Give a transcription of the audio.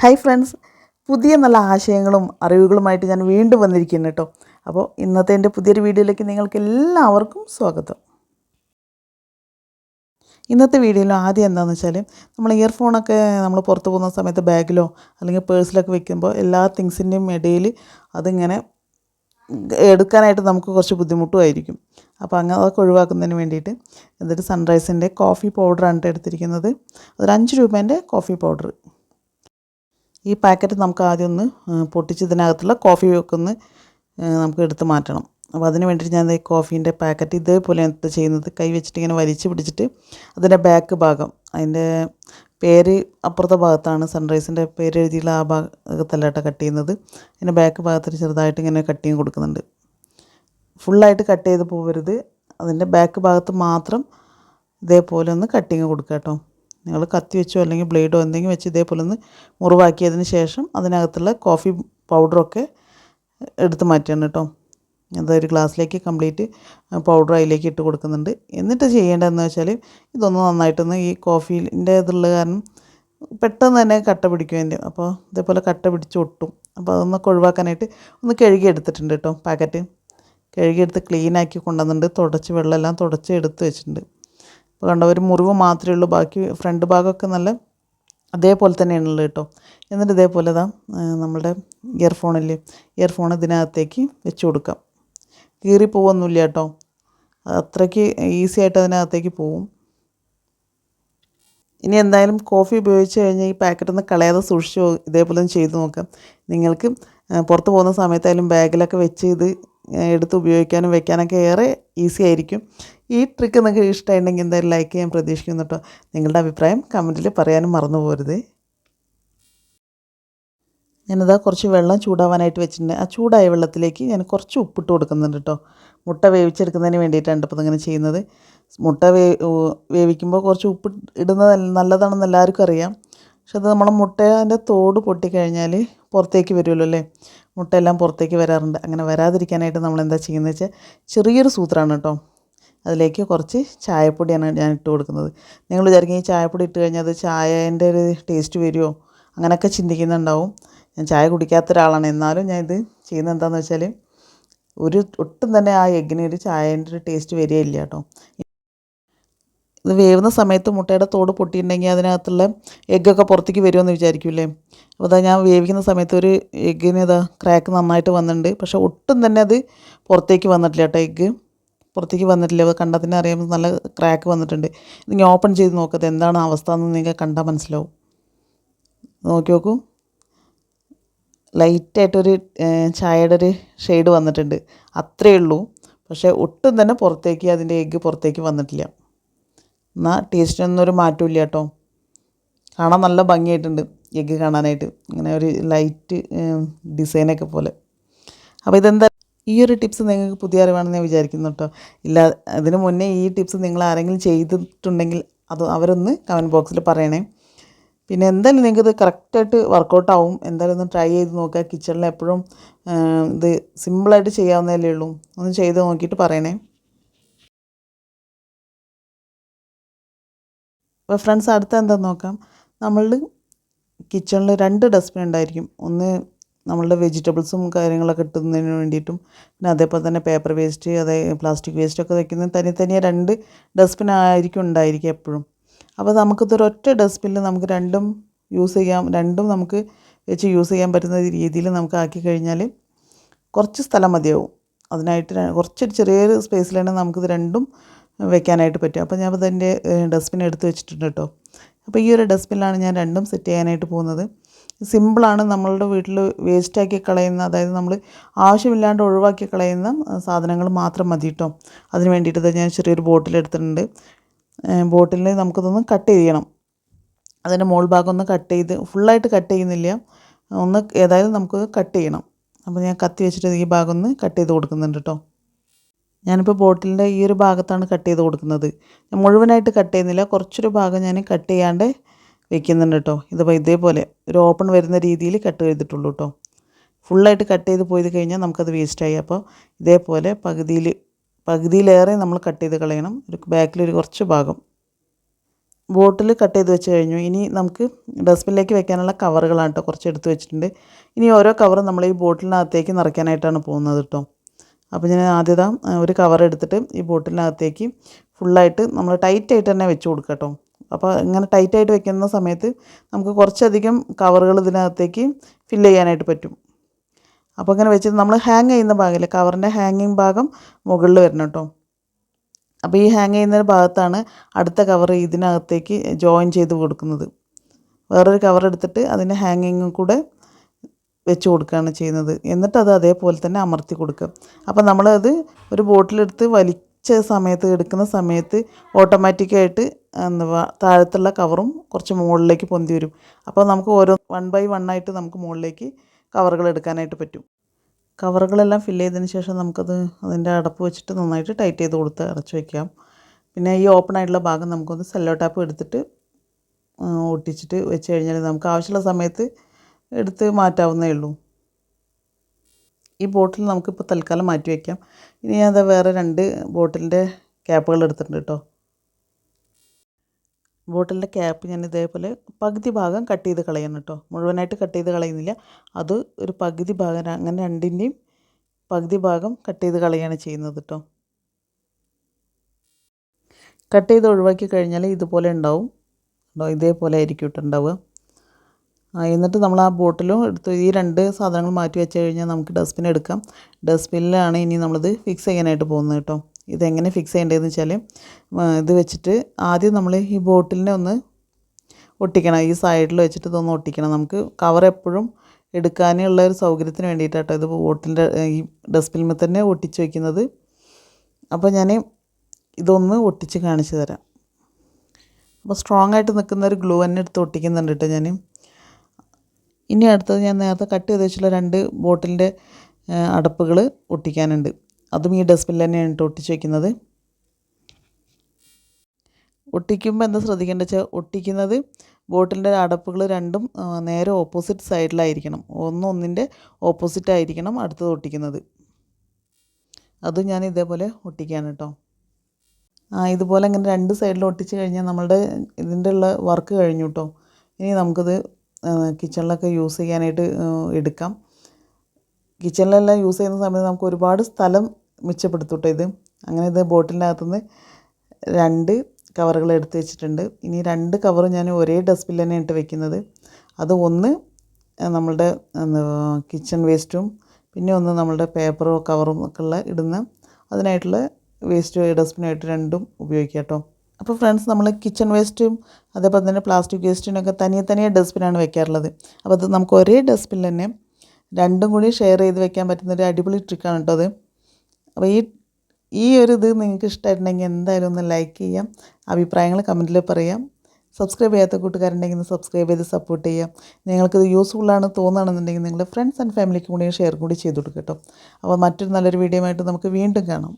Hi friends പുതിയ നല്ല ആശയങ്ങളും അറിവുകളുമായിട്ട് ഞാൻ വീണ്ടും വന്നിരിക്കുന്നു കേട്ടോ അപ്പോൾ ഇന്നത്തെ എന്റെ പുതിയൊരു വീഡിയോയിലേക്ക് നിങ്ങൾക്ക് എല്ലാവർക്കും സ്വാഗതം. ഇന്നത്തെ വീഡിയോയിൽ ആദ്യം എന്താണെന്ന് വെച്ചാൽ നമ്മൾ ഇയർഫോണൊക്കെ നമ്മൾ പുറത്ത് പോകുന്ന സമയത്ത് ബാഗിലോ അല്ലെങ്കിൽ പേഴ്സിലൊക്കെ വെക്കുമ്പോൾ എല്ലാ തിങ്സിന്റെയും ഇടയിൽ അതിങ്ങനെ എടുക്കാനായിട്ട് നമുക്ക് കുറച്ച് ബുദ്ധിമുട്ടുമായിരിക്കും. അപ്പോൾ അങ്ങനെ അതൊക്കെ ഒഴിവാക്കുന്നതിന് വേണ്ടിയിട്ട് എന്നിട്ട് സൺറൈസിന്റെ കോഫി പൗഡറാണ് എടുത്തിരിക്കുന്നത്. അതൊരു അഞ്ച് രൂപേന്റെ കോഫി പൗഡർ ഈ പാക്കറ്റ് നമുക്ക് ആദ്യം ഒന്ന് പൊട്ടിച്ച് ഇതിനകത്തുള്ള കോഫി ഒക്കെ ഒന്ന് നമുക്ക് എടുത്ത് മാറ്റണം. അപ്പോൾ അതിന് വേണ്ടിയിട്ട് ഞാൻ ഈ കോഫീന്റെ പാക്കറ്റ് ഇതേപോലെ എന്ത് ചെയ്യുന്നത് കൈ വെച്ചിട്ട് ഇങ്ങനെ വലിച്ച് പിടിച്ചിട്ട് അതിന്റെ ബാക്ക് ഭാഗം അതിന്റെ പേര് അപ്പുറത്തെ ഭാഗത്താണ് സൺറൈസിന്റെ പേര് എഴുതിയിട്ടുള്ള ആ ഭാഗത്തല്ല കേട്ടോ കട്ട് ചെയ്യുന്നത്. അതിന്റെ ബാക്ക് ഭാഗത്തിന് ചെറുതായിട്ട് ഇങ്ങനെ കട്ടിങ് കൊടുക്കുന്നുണ്ട്. ഫുള്ളായിട്ട് കട്ട് ചെയ്ത് പോകരുത് അതിന്റെ ബാക്ക് ഭാഗത്ത് മാത്രം ഇതേപോലെ ഒന്ന് കട്ടിങ് കൊടുക്കുക കേട്ടോ. നിങ്ങൾ കത്തി വെച്ചോ അല്ലെങ്കിൽ ബ്ലേഡോ എന്തെങ്കിലും വെച്ച് ഇതേപോലെ ഒന്ന് മുറിവാക്കിയതിന് ശേഷം അതിനകത്തുള്ള കോഫി പൗഡറൊക്കെ എടുത്ത് മാറ്റണം കേട്ടോ. ഒരു ഗ്ലാസ്സിലേക്ക് കംപ്ലീറ്റ് പൗഡർ അതിലേക്ക് ഇട്ട് കൊടുക്കുന്നുണ്ട്. എന്നിട്ട് ചെയ്യേണ്ടതെന്ന് വെച്ചാൽ ഇതൊന്ന് നന്നായിട്ടൊന്ന് ഈ കോഫീന്റെ ഇതുള്ള കാരണം പെട്ടെന്ന് തന്നെ കട്ട പിടിക്കും അതിന്റെ. അപ്പോൾ ഇതേപോലെ കട്ട പിടിച്ച് ഒട്ടും. അപ്പോൾ അതൊന്നൊക്കെ ഒഴിവാക്കാനായിട്ട് ഒന്ന് കഴുകി എടുത്തിട്ടുണ്ട് കേട്ടോ പാക്കറ്റ്. കഴുകിയെടുത്ത് ക്ലീനാക്കി കൊണ്ടുവന്നിട്ടുണ്ട്. തുടച്ച് വെള്ളമെല്ലാം തുടച്ച് എടുത്ത് വെച്ചിട്ടുണ്ട്. അപ്പോൾ കണ്ട ഒരു മുറിവ് മാത്രമേ ഉള്ളൂ. ബാക്കി ഫ്രണ്ട് ഭാഗമൊക്കെ നല്ല അതേപോലെ തന്നെയാണുള്ളത് കേട്ടോ. എന്നിട്ട് ഇതേപോലെ ഇതാ നമ്മുടെ ഇയർഫോണിൽ ഇയർഫോൺ ഇതിനകത്തേക്ക് വെച്ച് കൊടുക്കാം. കീറി പോവൊന്നുമില്ല കേട്ടോ. അത്രയ്ക്ക് ഈസി ആയിട്ട് അതിനകത്തേക്ക് പോവും. ഇനി എന്തായാലും കോഫി ഉപയോഗിച്ച് കഴിഞ്ഞാൽ ഈ പാക്കറ്റ് ഒന്ന് കളയാതെ സൂക്ഷിച്ച് ഇതേപോലെ ഒന്ന് ചെയ്ത് നോക്കാം. നിങ്ങൾക്ക് പുറത്ത് പോകുന്ന സമയത്തായാലും ബാഗിലൊക്കെ വെച്ച് ഇത് എടുത്ത് ഉപയോഗിക്കാനും വെക്കാനൊക്കെ ഏറെ ഈസി ആയിരിക്കും. ഈ ട്രിക്ക് നിങ്ങൾക്ക് ഇഷ്ടമായിട്ടുണ്ടെങ്കിൽ എന്തായാലും ലൈക്ക് ചെയ്യാൻ പ്രതീക്ഷിക്കുന്നു കേട്ടോ നിങ്ങളുടെ അഭിപ്രായം കമന്റിൽ പറയാനും മറന്നു പോരുത്. ഞാനിതാ കുറച്ച് വെള്ളം ചൂടാവാനായിട്ട് വെച്ചിട്ടുണ്ട്. ആ ചൂടായ വെള്ളത്തിലേക്ക് ഞാൻ കുറച്ച് ഉപ്പിട്ട് കൊടുക്കുന്നുണ്ട് കേട്ടോ മുട്ട വേവിച്ചെടുക്കുന്നതിന് വേണ്ടിയിട്ടാണ് ഇപ്പോൾ ഇങ്ങനെ ചെയ്യുന്നത്. മുട്ട വേ വേവിക്കുമ്പോൾ കുറച്ച് ഉപ്പ് ഇടുന്നത് നല്ലതാണെന്ന് എല്ലാവർക്കും അറിയാം. പക്ഷെ അത് നമ്മൾ മുട്ടേന്റെ തോട് പൊട്ടിക്കഴിഞ്ഞാൽ പുറത്തേക്ക് വരുമല്ലോ അല്ലേ? മുട്ടയെല്ലാം പുറത്തേക്ക് വരാറുണ്ട്. അങ്ങനെ വരാതിരിക്കാനായിട്ട് നമ്മൾ എന്താ ചെയ്യുന്നത് വെച്ചാൽ ചെറിയൊരു സൂത്രമാണ് കേട്ടോ അതിലേക്ക് കുറച്ച് ചായപ്പൊടിയാണ് ഞാൻ ഇട്ട് കൊടുക്കുന്നത്. നിങ്ങൾ വിചാരിക്കും ഈ ചായപ്പൊടി ഇട്ട് കഴിഞ്ഞാൽ അത് ചായേന്റെ ഒരു ടേസ്റ്റ് വരുമോ? അങ്ങനെയൊക്കെ ചിന്തിക്കുന്നുണ്ടാവും. ഞാൻ ചായ കുടിക്കാത്ത ഒരാളാണ്. എന്നാലും ഞാൻ ഇത് ചെയ്യുന്നത് എന്താണെന്ന് വെച്ചാൽ ഒരു ഒട്ടും തന്നെ ആ എഗ്ഗിന് ഒരു ചായേന്റെ ഒരു ടേസ്റ്റ് വരികയില്ല കേട്ടോ. ഇത് വേവുന്ന സമയത്ത് മുട്ടയുടെ തോട് പൊട്ടിയിട്ടുണ്ടെങ്കിൽ അതിനകത്തുള്ള എഗ്ഗൊക്കെ പുറത്തേക്ക് വരുമെന്ന് വിചാരിക്കൂലേ അപ്പോൾ അതാ ഞാൻ വേവിക്കുന്ന സമയത്ത് ഒരു എഗ്ഗിന് ഇതാ ക്രാക്ക് നന്നായിട്ട് വന്നിട്ടുണ്ട്. പക്ഷേ ഒട്ടും തന്നെ അത് പുറത്തേക്ക് വന്നിട്ടില്ല കേട്ടോ എഗ്ഗ്. പുറത്തേക്ക് വന്നിട്ടില്ല. കണ്ടാൽ തന്നെ അറിയാം നല്ല ക്രാക്ക് വന്നിട്ടുണ്ട്. നിങ്ങൾ ഓപ്പൺ ചെയ്ത് നോക്കത് എന്താണ് അവസ്ഥ എന്ന് നിങ്ങൾക്ക് കണ്ടാൽ മനസ്സിലാവും. നോക്കി നോക്കൂ. ലൈറ്റായിട്ടൊരു ചായയുടെ ഒരു ഷെയ്ഡ് വന്നിട്ടുണ്ട്. അത്രയേ ഉള്ളൂ. പക്ഷേ ഒട്ടും തന്നെ പുറത്തേക്ക് അതിന്റെ എഗ്ഗ് പുറത്തേക്ക് വന്നിട്ടില്ല. എന്നാൽ ടേസ്റ്റിനൊന്നും ഒരു മാറ്റമില്ല കേട്ടോ. കാണാൻ നല്ല ഭംഗിയായിട്ടുണ്ട് എഗ്ഗ് കാണാനായിട്ട്. ഇങ്ങനെ ഒരു ലൈറ്റ് ഡിസൈനൊക്കെ പോലെ. അപ്പോൾ ഇതെന്താ ഈ ഒരു ടിപ്സ് നിങ്ങൾക്ക് പുതിയ അറിവാണെന്ന് ഞാൻ വിചാരിക്കുന്നു കേട്ടോ. ഇല്ല അതിന് മുന്നേ ഈ ടിപ്സ് നിങ്ങൾ ആരെങ്കിലും ചെയ്തിട്ടുണ്ടെങ്കിൽ അത് അവരൊന്ന് കമന്റ് ബോക്സിൽ പറയണേ. പിന്നെ എന്തായാലും നിങ്ങൾക്ക് ഇത് കറക്റ്റായിട്ട് വർക്കൗട്ട് ആവും. എന്തായാലും ഒന്ന് ട്രൈ ചെയ്ത് നോക്കുക. കിച്ചണിൽ എപ്പോഴും ഇത് സിമ്പിളായിട്ട് ചെയ്യാവുന്നതല്ലേ ഉള്ളൂ. ഒന്ന് ചെയ്ത് നോക്കിയിട്ട് പറയണേ. അപ്പോൾ ഫ്രണ്ട്സ് അടുത്ത എന്താണെന്ന് നോക്കാം. നമ്മളുടെ കിച്ചണിൽ രണ്ട് ഡസ്റ്റ്ബിൻ ഉണ്ടായിരിക്കും. ഒന്ന് നമ്മളുടെ വെജിറ്റബിൾസും കാര്യങ്ങളൊക്കെ ഇട്ടുന്നതിന് വേണ്ടിയിട്ടും. പിന്നെ അതേപോലെ തന്നെ പേപ്പർ വേസ്റ്റ് അതേ പ്ലാസ്റ്റിക് വേസ്റ്റ് ഒക്കെ വയ്ക്കുന്ന തനി തനിയെ രണ്ട് ഡസ്റ്റ്ബിൻ ആയിരിക്കും ഉണ്ടായിരിക്കുക എപ്പോഴും. അപ്പോൾ നമുക്കിതൊരു ഒറ്റ ഡസ്റ്റ്ബിനിൽ നമുക്ക് രണ്ടും യൂസ് ചെയ്യാം രണ്ടും നമുക്ക് വെച്ച് യൂസ് ചെയ്യാൻ പറ്റുന്ന രീതിയിൽ നമുക്ക് ആക്കി കഴിഞ്ഞാൽ കുറച്ച് സ്ഥലം മതിയാവും. അതിനായിട്ട് കുറച്ച് കുറച്ചൊരു ചെറിയൊരു സ്പേസിലാണ് നമുക്കിത് രണ്ടും വെക്കാനായിട്ട് പറ്റും അപ്പോൾ ഞാൻ അതിന്റെ ഡസ്റ്റ്ബിൻ എടുത്ത് വെച്ചിട്ടുണ്ട് കേട്ടോ. അപ്പോൾ ഈ ഒരു ഡസ്റ്റ്ബിനിലാണ് ഞാൻ രണ്ടും സെറ്റ് ചെയ്യാനായിട്ട് പോകുന്നത്. സിമ്പിളാണ് നമ്മളുടെ വീട്ടിൽ വേസ്റ്റാക്കി കളയുന്ന അതായത് നമ്മൾ ആവശ്യമില്ലാണ്ട് ഒഴിവാക്കി കളയുന്ന സാധനങ്ങൾ മാത്രം മതി കേട്ടോ അതിന് വേണ്ടിയിട്ട് ഞാൻ ചെറിയൊരു ബോട്ടിൽ എടുത്തിട്ടുണ്ട്. ബോട്ടിൽ നമുക്കിതൊന്ന് കട്ട് ചെയ്യണം. അതിന്റെ മോൾ ഭാഗം ഒന്ന് കട്ട് ചെയ്ത് ഫുള്ളായിട്ട് കട്ട് ചെയ്യുന്നില്ല. ഒന്ന് ഏതായാലും നമുക്ക് കട്ട് ചെയ്യണം. അപ്പോൾ ഞാൻ കത്തി വെച്ചിട്ട് ഈ ഭാഗം ഒന്ന് കട്ട് ചെയ്ത് കൊടുക്കുന്നുണ്ട് കേട്ടോ ഞാനിപ്പോൾ ബോട്ടിലിന്റെ ഈ ഒരു ഭാഗത്താണ് കട്ട് ചെയ്ത് കൊടുക്കുന്നത്. മുഴുവനായിട്ട് കട്ട് ചെയ്യുന്നില്ല. കുറച്ചൊരു ഭാഗം ഞാൻ കട്ട് ചെയ്യാണ്ട് വെക്കുന്നുണ്ട് കേട്ടോ. ഇതിപ്പോൾ ഇതേപോലെ ഒരു ഓപ്പൺ വരുന്ന രീതിയിൽ കട്ട് ചെയ്തിട്ടുള്ളൂ കേട്ടോ. ഫുള്ളായിട്ട് കട്ട് ചെയ്ത് പോയത് കഴിഞ്ഞാൽ നമുക്കത് വേസ്റ്റായി അപ്പോൾ ഇതേപോലെ പകുതിയിൽ പകുതിയിലേറെ നമ്മൾ കട്ട് ചെയ്ത് കളയണം. ഒരു ബാക്കിലൊരു കുറച്ച് ഭാഗം. ബോട്ടിൽ കട്ട് ചെയ്ത് വെച്ച് കഴിഞ്ഞു. ഇനി നമുക്ക് ഡസ്റ്റ്ബിനിലേക്ക് വെക്കാനുള്ള കവറുകളാണ് കേട്ടോ കുറച്ച് എടുത്ത് വെച്ചിട്ടുണ്ട്. ഇനി ഓരോ കവറും നമ്മൾ ഈ ബോട്ടിലിനകത്തേക്ക് നിറയ്ക്കാനായിട്ടാണ് പോകുന്നത് കേട്ടോ. അപ്പോൾ ഞാൻ ആദ്യത ഒരു കവർ എടുത്തിട്ട് ഈ ബോട്ടിലിനകത്തേക്ക് ഫുള്ളായിട്ട് നമ്മൾ ടൈറ്റായിട്ട് തന്നെ വെച്ച് കൊടുക്കാം കേട്ടോ. അപ്പോൾ ഇങ്ങനെ ടൈറ്റായിട്ട് വെക്കുന്ന സമയത്ത് നമുക്ക് കുറച്ചധികം കവറുകൾ ഇതിനകത്തേക്ക് ഫില്ല് ചെയ്യാനായിട്ട് പറ്റും. അപ്പോൾ അങ്ങനെ വെച്ചിട്ട് നമ്മൾ ഹാങ് ചെയ്യുന്ന ഭാഗമില്ലേ കവറിന്റെ ഹാങ്ങിങ് ഭാഗം മുകളിൽ വരണം കേട്ടോ. അപ്പോൾ ഈ ഹാങ് ചെയ്യുന്ന ഭാഗത്താണ് അടുത്ത കവർ ഇതിനകത്തേക്ക് ജോയിൻ ചെയ്ത് കൊടുക്കുന്നത്. വേറൊരു കവർ എടുത്തിട്ട് അതിന്റെ ഹാങ്ങിങ്ങും കൂടെ വെച്ച് കൊടുക്കുകയാണ് ചെയ്യുന്നത്. എന്നിട്ട് അത് അതേപോലെ തന്നെ അമർത്തി കൊടുക്കുക. അപ്പോൾ നമ്മളത് ഒരു ബോട്ടിലെടുത്ത് വലിച്ച സമയത്ത് എടുക്കുന്ന സമയത്ത് ഓട്ടോമാറ്റിക്കായിട്ട് എന്താ താഴത്തുള്ള കവറും കുറച്ച് മുകളിലേക്ക് പൊന്തി വരും. അപ്പോൾ നമുക്ക് ഓരോ വൺ ബൈ വൺ ആയിട്ട് നമുക്ക് മുകളിലേക്ക് കവറുകൾ എടുക്കാനായിട്ട് പറ്റും. കവറുകളെല്ലാം ഫില്ല് ചെയ്തതിന് ശേഷം നമുക്കത് അതിന്റെ അടപ്പ് വെച്ചിട്ട് നന്നായിട്ട് ടൈറ്റ് ചെയ്ത് കൊടുത്ത് അടച്ചു വയ്ക്കാം പിന്നെ ഈ ഓപ്പൺ ആയിട്ടുള്ള ഭാഗം നമുക്കൊന്ന് സെല്ലോ ടാപ്പ് എടുത്തിട്ട് ഒട്ടിച്ചിട്ട് വെച്ച് കഴിഞ്ഞാൽ നമുക്ക് ആവശ്യമുള്ള സമയത്ത് എടുത്ത് മാറ്റാവുന്നേ ഉള്ളൂ. ഈ ബോട്ടിൽ നമുക്കിപ്പോൾ തൽക്കാലം മാറ്റി വയ്ക്കാം. ഇനി ദാ വേറെ രണ്ട് ബോട്ടിലിന്റെ ക്യാപ്പുകൾ എടുത്തിട്ടുണ്ട് കേട്ടോ. ബോട്ടിലിന്റെ ക്യാപ്പ് ഞാൻ ഇതേപോലെ പകുതി ഭാഗം കട്ട് ചെയ്ത് കളയണം കേട്ടോ. മുഴുവനായിട്ട് കട്ട് ചെയ്ത് കളയുന്നില്ല. അത് ഒരു പകുതി ഭാഗം അങ്ങനെ രണ്ടിന്റെയും പകുതി ഭാഗം കട്ട് ചെയ്ത് കളയാണ് ചെയ്യുന്നത് കേട്ടോ. കട്ട് ചെയ്ത് ഒഴിവാക്കി കഴിഞ്ഞാൽ ഇതുപോലെ ഉണ്ടാവും. ഇതേപോലെ ആയിരിക്കും ഉണ്ടാവുക. എന്നിട്ട് നമ്മൾ ആ ബോട്ടിലും എടുത്ത് ഈ രണ്ട് സാധനങ്ങൾ മാറ്റി വെച്ച് കഴിഞ്ഞാൽ നമുക്ക് ഡസ്റ്റ്ബിൻ എടുക്കാം. ഡസ്റ്റ്ബിനിലാണ് ഇനി നമ്മളിത് ഫിക്സ് ചെയ്യാനായിട്ട് പോകുന്നത് കേട്ടോ. ഇതെങ്ങനെ ഫിക്സ് ചെയ്യേണ്ടതെന്ന് വെച്ചാൽ ഇത് വെച്ചിട്ട് ആദ്യം നമ്മൾ ഈ ബോട്ടിലിനെ ഒന്ന് ഒട്ടിക്കണം. ഈ സൈഡിൽ വെച്ചിട്ട് ഇതൊന്ന് ഒട്ടിക്കണം. നമുക്ക് കവർ എപ്പോഴും എടുക്കാനുള്ള ഒരു സൗകര്യത്തിന് വേണ്ടിയിട്ടാട്ടോ ഇത് ബോട്ടിലിന്റെ ഈ ഡസ്റ്റ്ബിനിൽ തന്നെ ഒട്ടിച്ച് വയ്ക്കുന്നത് അപ്പോൾ ഞാൻ ഇതൊന്ന് ഒട്ടിച്ച് കാണിച്ചു തരാം. അപ്പോൾ സ്ട്രോങ് ആയിട്ട് നിൽക്കുന്ന ഒരു ഗ്ലൂ തന്നെ എടുത്ത് ഒട്ടിക്കുന്നുണ്ട് കേട്ടോ ഞാൻ ഇനി അടുത്തത് ഞാൻ നേരത്തെ കട്ട് ചെയ്ത് വെച്ചുള്ള രണ്ട് ബോട്ടിലിന്റെ അടപ്പുകൾ ഒട്ടിക്കാനുണ്ട്. അതും ഈ ഡസ്റ്റ്ബിന്നിൽ തന്നെയാണ് ഒട്ടിച്ച് വയ്ക്കുന്നത് ഒട്ടിക്കുമ്പോൾ എന്താ ശ്രദ്ധിക്കേണ്ടത് വെച്ചാൽ ഒട്ടിക്കുന്നത് ബോട്ടിലിന്റെ അടപ്പുകൾ രണ്ടും നേരെ ഓപ്പോസിറ്റ് സൈഡിലായിരിക്കണം. ഒന്നൊന്നിന്റെ ഓപ്പോസിറ്റ് ആയിരിക്കണം അടുത്തത് ഒട്ടിക്കുന്നത്. അതും ഞാൻ ഇതേപോലെ ഒട്ടിക്കുകയാണ് കേട്ടോ. ആ ഇതുപോലെ അങ്ങനെ രണ്ട് സൈഡിൽ ഒട്ടിച്ച് കഴിഞ്ഞാൽ നമ്മളുടെ ഇതിന്റെ ഉള്ള വർക്ക് കഴിഞ്ഞു കേട്ടോ. ഇനി നമുക്കിത് കിച്ചണിലൊക്കെ യൂസ് ചെയ്യാനായിട്ട് എടുക്കാം. കിച്ചണിലെല്ലാം യൂസ് ചെയ്യുന്ന സമയത്ത് നമുക്ക് ഒരുപാട് സ്ഥലം മിച്ചപ്പെടുത്തും ഇത്. അങ്ങനെ ഇത് ബോട്ടിലിനകത്തുനിന്ന് രണ്ട് കവറുകൾ എടുത്ത് വെച്ചിട്ടുണ്ട്. ഇനി രണ്ട് കവർ ഞാൻ ഒരേ ഡസ്റ്റ്ബിൻ തന്നെ ഇട്ട് വെക്കുന്നത്. അത് ഒന്ന് നമ്മളുടെ കിച്ചൺ വേസ്റ്റും പിന്നെ ഒന്ന് നമ്മളുടെ പേപ്പറോ കവറും ഒക്കെ ഉള്ള ഇടുന്ന അതിനായിട്ടുള്ള വേസ്റ്റ് ഡസ്റ്റ്ബിനായിട്ട് രണ്ടും ഉപയോഗിക്കാം കേട്ടോ. അപ്പോൾ ഫ്രണ്ട്സ് നമ്മൾ കിച്ചൺ വേസ്റ്റും അതേപോലെ തന്നെ പ്ലാസ്റ്റിക് വേസ്റ്റിനൊക്കെ തനിയെ തനിയെ ഡസ്റ്റ്ബിനാണ് വെക്കാറുള്ളത്. അപ്പോൾ അത് നമുക്ക് ഒരേ ഡസ്റ്റ്ബിൻ തന്നെ രണ്ടും കൂടി ഷെയർ ചെയ്ത് വെക്കാൻ പറ്റുന്ന ഒരു അടിപൊളി ട്രിക്കാണ് കേട്ടോ അത്. അപ്പോൾ ഈ ഈ ഒരു ഇത് നിങ്ങൾക്ക് ഇഷ്ടമായിട്ടുണ്ടെങ്കിൽ എന്തായാലും ഒന്ന് ലൈക്ക് ചെയ്യാം അഭിപ്രായങ്ങൾ കമന്റിൽ പറയാം. സബ്സ്ക്രൈബ് ചെയ്യാത്ത കൂട്ടുകാരുണ്ടെങ്കിൽ സബ്സ്ക്രൈബ് ചെയ്ത് സപ്പോർട്ട് ചെയ്യാം. നിങ്ങൾക്കിത് ആണ് തോന്നുകയാണെന്നുണ്ടെങ്കിൽ നിങ്ങളുടെ ഫ്രണ്ട്സ് ആൻഡ് ഫാമിലിക്ക് കൂടി ഷെയർ കൂടി ചെയ്ത് കൊടുക്കട്ടോ കേട്ടോ. അപ്പോൾ മറ്റൊരു നല്ലൊരു വീഡിയോ ആയിട്ട് നമുക്ക് വീണ്ടും കാണാം.